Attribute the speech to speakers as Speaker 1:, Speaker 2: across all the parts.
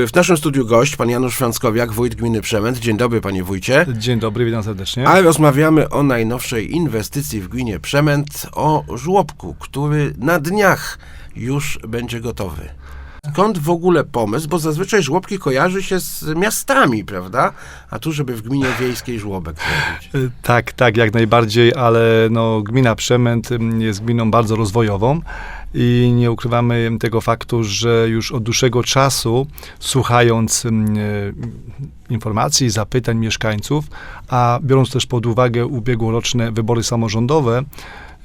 Speaker 1: W naszym studiu gość, pan Janusz Frąckowiak, wójt gminy Przemęt. Dzień dobry, panie wójcie.
Speaker 2: Dzień dobry, witam serdecznie.
Speaker 1: A rozmawiamy o najnowszej inwestycji w gminie Przemęt, o żłobku, który na dniach już będzie gotowy. Skąd w ogóle pomysł? Bo zazwyczaj żłobki kojarzy się z miastami, prawda? A tu, żeby w gminie wiejskiej żłobek zrobić.
Speaker 2: Y, Tak, tak, jak najbardziej, ale no, gmina Przemęt ym, jest gminą bardzo rozwojową i nie ukrywamy tego faktu, że już od dłuższego czasu, słuchając ym, y, informacji, zapytań mieszkańców, a biorąc też pod uwagę ubiegłoroczne wybory samorządowe,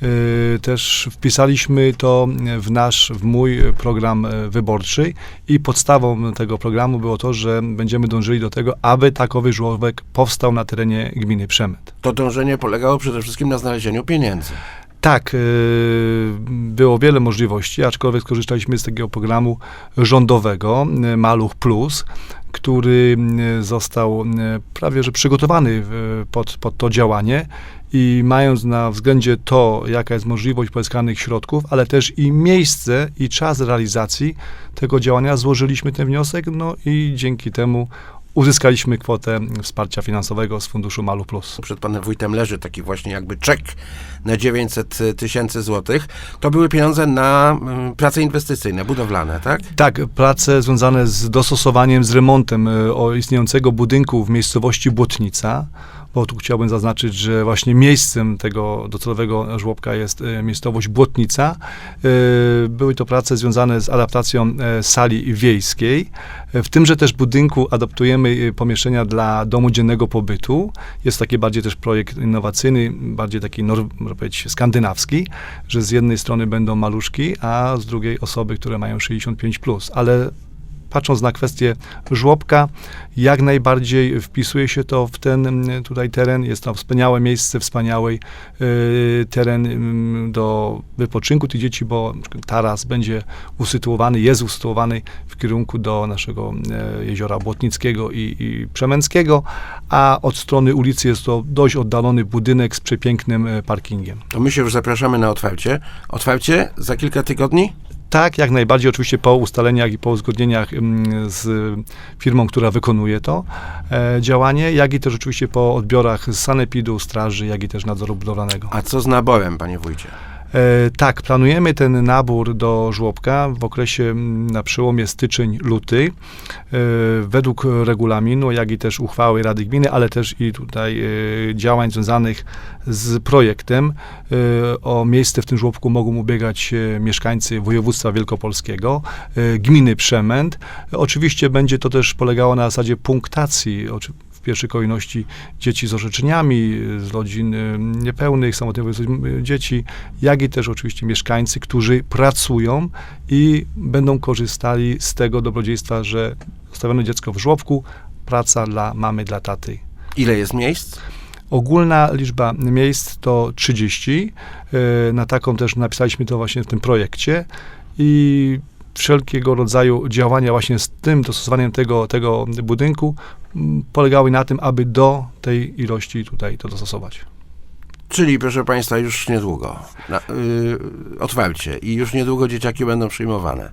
Speaker 2: y, też wpisaliśmy to w nasz, w mój program y, wyborczy i podstawą tego programu było to, że będziemy dążyli do tego, aby takowy żłobek powstał na terenie gminy Przemyt.
Speaker 1: To dążenie polegało przede wszystkim na znalezieniu pieniędzy.
Speaker 2: Tak, y, było wiele możliwości, aczkolwiek skorzystaliśmy z takiego programu rządowego y, Maluch Plus, który y, został prawie że przygotowany pod, pod to działanie i mając na względzie to, jaka jest możliwość pozyskanych środków, ale też i miejsce i czas realizacji tego działania, złożyliśmy ten wniosek, no i dzięki temu uzyskaliśmy kwotę wsparcia finansowego z funduszu Maluch Plus.
Speaker 1: Przed panem wójtem leży taki właśnie jakby czek na 900 tysięcy złotych. To były pieniądze na mm, prace inwestycyjne, budowlane, tak?
Speaker 2: Tak, prace związane z dostosowaniem, z remontem o istniejącego budynku w miejscowości Błotnica, bo tu chciałbym zaznaczyć, że właśnie miejscem tego docelowego żłobka jest y, miejscowość Błotnica. Y, Były to prace związane z adaptacją e, sali wiejskiej. E, W tymże też budynku adaptujemy pomieszczenia dla domu dziennego pobytu. Jest taki bardziej też projekt innowacyjny, bardziej taki, można powiedzieć, skandynawski, że z jednej strony będą maluszki, a z drugiej osoby, które mają 65+. Plus. Ale patrząc na kwestię żłobka, jak najbardziej wpisuje się to w ten mm, tutaj teren. Jest to wspaniałe miejsce, wspaniały y, teren mm, do wypoczynku tych dzieci, bo taras będzie usytuowany, jest usytuowany w kierunku do naszego e, jeziora Błotnickiego i, i Przemęckiego, a od strony ulicy jest to dość oddalony budynek z przepięknym e, parkingiem.
Speaker 1: To my się już zapraszamy na otwarcie. Otwarcie za kilka tygodni?
Speaker 2: Tak, jak najbardziej, oczywiście po ustaleniach i po uzgodnieniach mm, z firmą, która wykonuje to e, działanie, jak i też oczywiście po odbiorach z sanepidu, straży, jak i też nadzoru budowlanego.
Speaker 1: A co z naborem, panie wójcie?
Speaker 2: E, tak, planujemy ten nabór do żłobka w okresie mm, na przełomie styczeń-luty e, według regulaminu, jak i też uchwały Rady Gminy, ale też i tutaj e, działań związanych z projektem. O miejsce w tym żłobku mogą ubiegać się mieszkańcy województwa wielkopolskiego, gminy Przemęt. Oczywiście będzie to też polegało na zasadzie punktacji, w pierwszej kolejności dzieci z orzeczeniami, z rodzin y, niepełnych, samotnych y, dzieci, jak i też oczywiście mieszkańcy, którzy pracują i będą korzystali z tego dobrodziejstwa, że zostawione dziecko w żłobku, praca dla mamy, dla taty.
Speaker 1: Ile jest miejsc?
Speaker 2: Ogólna liczba miejsc to 30. Y, Na taką też napisaliśmy to właśnie w tym projekcie i wszelkiego rodzaju działania właśnie z tym dostosowaniem tego, tego budynku polegały na tym, aby do tej ilości tutaj to dostosować.
Speaker 1: Czyli, proszę państwa, już niedługo. Na, yy, otwarcie. I już niedługo dzieciaki będą przyjmowane.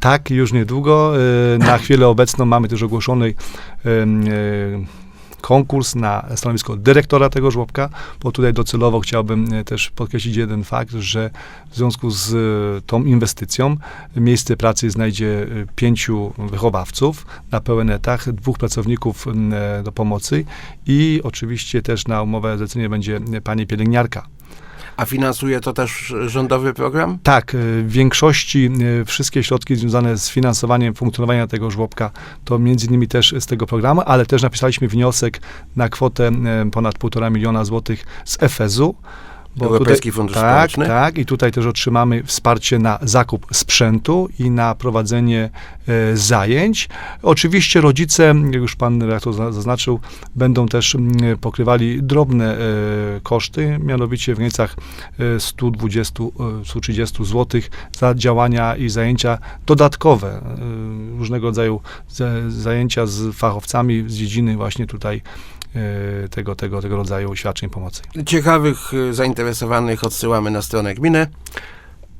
Speaker 2: Tak, już niedługo. y, Na chwilę obecną mamy też ogłoszony em, y, konkurs na stanowisko dyrektora tego żłobka, bo tutaj docelowo chciałbym y, też podkreślić jeden fakt, że w związku z y, tą inwestycją miejsce pracy znajdzie y, pięciu wychowawców na pełen etach, dwóch pracowników e, do pomocy i oczywiście też na umowę zlecenie będzie pani pielęgniarka.
Speaker 1: A finansuje to też rządowy program?
Speaker 2: Tak, y, w większości y, wszystkie środki związane z finansowaniem funkcjonowania tego żłobka to między innymi też z tego programu, ale też napisaliśmy wniosek na kwotę y, ponad 1,5 miliona złotych z EFEZ-u.
Speaker 1: Europejski Fundusz
Speaker 2: tak,
Speaker 1: Społeczny?
Speaker 2: Tak, i tutaj też otrzymamy wsparcie na zakup sprzętu i na prowadzenie e, zajęć. Oczywiście rodzice, jak już pan redaktor za- zaznaczył, będą też mm, pokrywali drobne e, koszty, mianowicie w granicach e, 120, e, 130 zł za działania i zajęcia dodatkowe, e, różnego rodzaju za- zajęcia z fachowcami z dziedziny właśnie tutaj e, tego, tego, tego rodzaju świadczeń pomocy.
Speaker 1: Ciekawych, y, zainteresowanych odsyłamy na stronę gminy.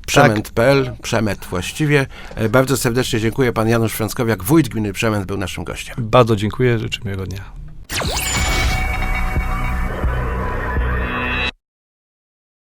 Speaker 1: Przemęt.pl, Przemęt właściwie. E, Bardzo serdecznie dziękuję. Pan Janusz Frąckowiak, wójt gminy Przemęt, był naszym gościem.
Speaker 2: Bardzo dziękuję, życzę miłego dnia.